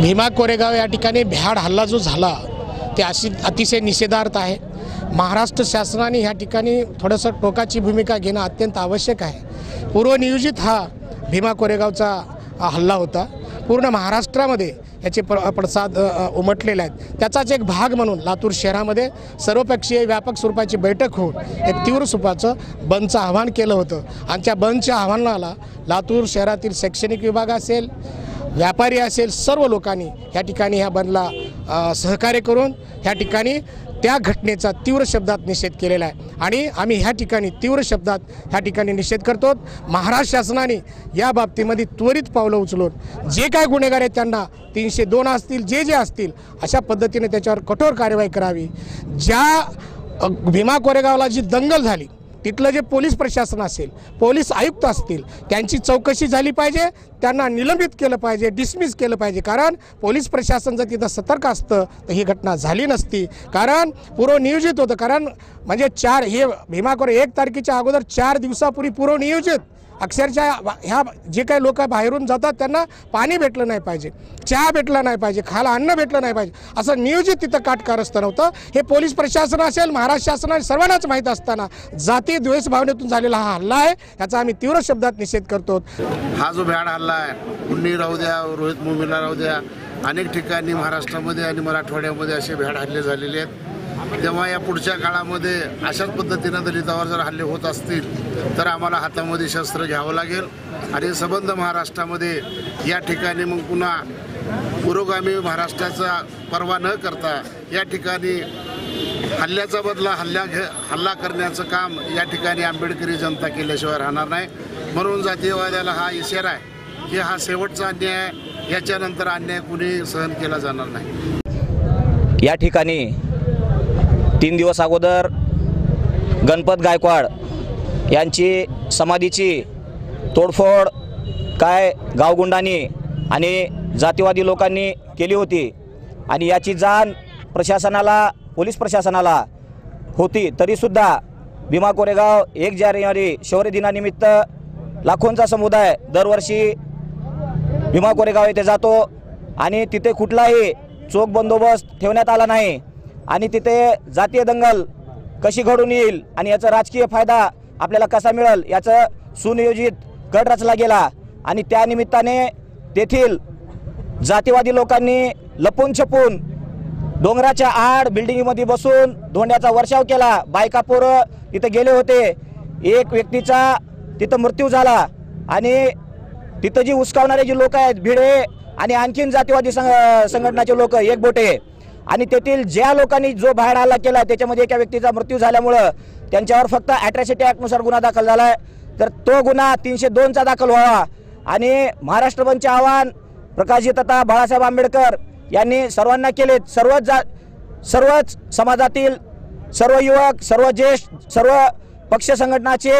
भीमा कोरेगाव या ठिकाणी भ्याड हल्ला जो झाला ते अशी अतिशय निषेधार्थ आहे. महाराष्ट्र शासनाने ह्या ठिकाणी थोडंसं टोकाची भूमिका घेणं अत्यंत आवश्यक आहे. पूर्वनियोजित हा भीमा कोरेगावचा हल्ला होता. पूर्ण महाराष्ट्रामध्ये याचे प्र पडसाद उमटलेले आहेत. त्याचाच एक भाग म्हणून लातूर शहरामध्ये सर्वपक्षीय व्यापक स्वरूपाची बैठक होऊन एक तीव्र स्वरूपाचं बंदचं आव्हान केलं होतं. आणि त्या बंदच्या आव्हानाला लातूर शहरातील शैक्षणिक विभाग असेल व्यापारी असेल सर्व लोकांनी ह्या ठिकाणी ह्या बंदला सहकार्य करून ह्या ठिकाणी त्या घटनेचा तीव्र शब्दात निषेध केलेला आहे. आणि आम्ही ह्या ठिकाणी तीव्र शब्दात ह्या ठिकाणी निषेध करतो. महाराष्ट्र शासनाने या बाबतीमध्ये त्वरित पावलं उचलून जे काय गुन्हेगार आहेत त्यांना तीनशे दोन असतील जे जे असतील अशा पद्धतीने त्याच्यावर कठोर कारवाई करावी. ज्या भीमा कोरेगावला जी दंगल झाली तिथलं जे पोलीस प्रशासन असेल पोलीस आयुक्त असतील त्यांची चौकशी झाली पाहिजे त्यांना निलंबित केलं पाहिजे डिसमिस केलं पाहिजे. कारण पोलीस प्रशासन जर तिथं सतर्क असतं तर ही घटना झाली नसती. कारण पूर्वनियोजित होतं. कारण म्हणजे चार हे भीमाकोर एक तारखेच्या अगोदर चार दिवसापूर्वी पूर्वनियोजित अक्षरशः ह्या जे काही लोक बाहेरून जातात त्यांना पाणी भेटलं नाही पाहिजे चहा भेटला नाही पाहिजे खायला अन्न भेटलं नाही पाहिजे. असं नियोजित तिथं काटकारस्थान होतं. हे पोलीस प्रशासन असेल महाराष्ट्र शासनाने सर्वांनाच माहीत असताना जाती द्वेष भावनेतून झालेला हा हल्ला आहे याचा आम्ही तीव्र शब्दात निषेध करतो. हा जो भ्याड हल्ला आहे उन्नी राहू द्या रोहित मुंबईला राहू द्या अनेक ठिकाणी महाराष्ट्रामध्ये आणि मराठवाड्यामध्ये असे भ्याड हल्ले झालेले आहेत. तेव्हा या पुढच्या काळामध्ये अशाच पद्धतीनं दलितावर जर हल्ले होत असतील तर आम्हाला हातामध्ये शस्त्र घ्यावं लागेल. आणि संबंध महाराष्ट्रामध्ये या ठिकाणी मग पुन्हा पुरोगामी महाराष्ट्राचा पर्वा न करता या ठिकाणी हल्ल्याचा बदला हल्ल्या घे हल्ला करण्याचं काम या ठिकाणी आंबेडकरी जनता केल्याशिवाय राहणार नाही. म्हणून जातीयवाद्याला हा इशारा आहे की हा शेवटचा अन्याय आहे याच्यानंतर अन्याय कुणी सहन केला जाणार नाही. या ठिकाणी तीन दिवस अगोदर गणपत गायकवाड यांची समाधीची तोडफोड काय गावगुंडांनी आणि जातीवादी लोकांनी केली होती आणि याची जाण प्रशासनाला पोलीस प्रशासनाला होती. तरीसुद्धा भीमा कोरेगाव एक जानेवारी शौर्य दिनानिमित्त लाखोंचा समुदाय दरवर्षी भीमा कोरेगाव येथे जातो आणि तिथे कुठलाही चोख बंदोबस्त ठेवण्यात आला नाही. आणि तिथे जातीय दंगल कशी घडून येईल आणि याचा राजकीय फायदा आपल्याला कसा मिळेल याचं सुनियोजित गट रचला गेला. आणि त्या निमित्ताने तेथील जातीवादी लोकांनी लपून छपून डोंगराच्या आड बिल्डिंगमध्ये बसून धोंड्याचा वर्षाव केला. बायका पोरं तिथे गेले होते. एक व्यक्तीचा तिथं मृत्यू झाला आणि तिथं जी उचकावणारे जी लोक आहेत भिडे आणि आणखीन जातीवादी संघ संघटनाचे लोक एक बोटे. आणि तेथील ज्या लोकांनी जो बाहेर हल्ला केला त्याच्यामध्ये एका व्यक्तीचा मृत्यू झाल्यामुळं त्यांच्यावर फक्त अॅट्रॅसिटी ॲक्टनुसार गुन्हा दाखल झाला आहे तर तो गुन्हा तीनशे दोनचा दाखल व्हावा. आणि महाराष्ट्र बंदचे आव्हान प्रकाशजी तथा बाळासाहेब आंबेडकर यांनी सर्वांना केले सर्वच जा सर्वच समाजातील सर्व युवक सर्व ज्येष्ठ सर्व पक्ष संघटनाचे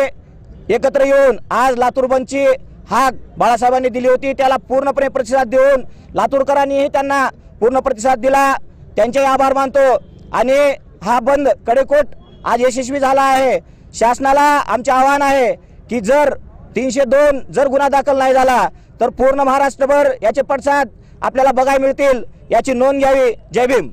एकत्र येऊन आज लातूर बंदची हाक बाळासाहेबांनी दिली होती. त्याला पूर्णपणे प्रतिसाद देऊन लातूरकरांनीही त्यांना पूर्ण प्रतिसाद दिला. त्यांचेही आभार मानतो. आणि हा बंद कडेकोट आज यशस्वी झाला आहे. शासनाला आमचे आव्हान आहे की जर तीनशे दोन जर गुन्हा दाखल नाही झाला तर पूर्ण महाराष्ट्रभर याचे पडसाद आपल्याला बघायला मिळतील याची नोंद घ्यावी. जय भीम.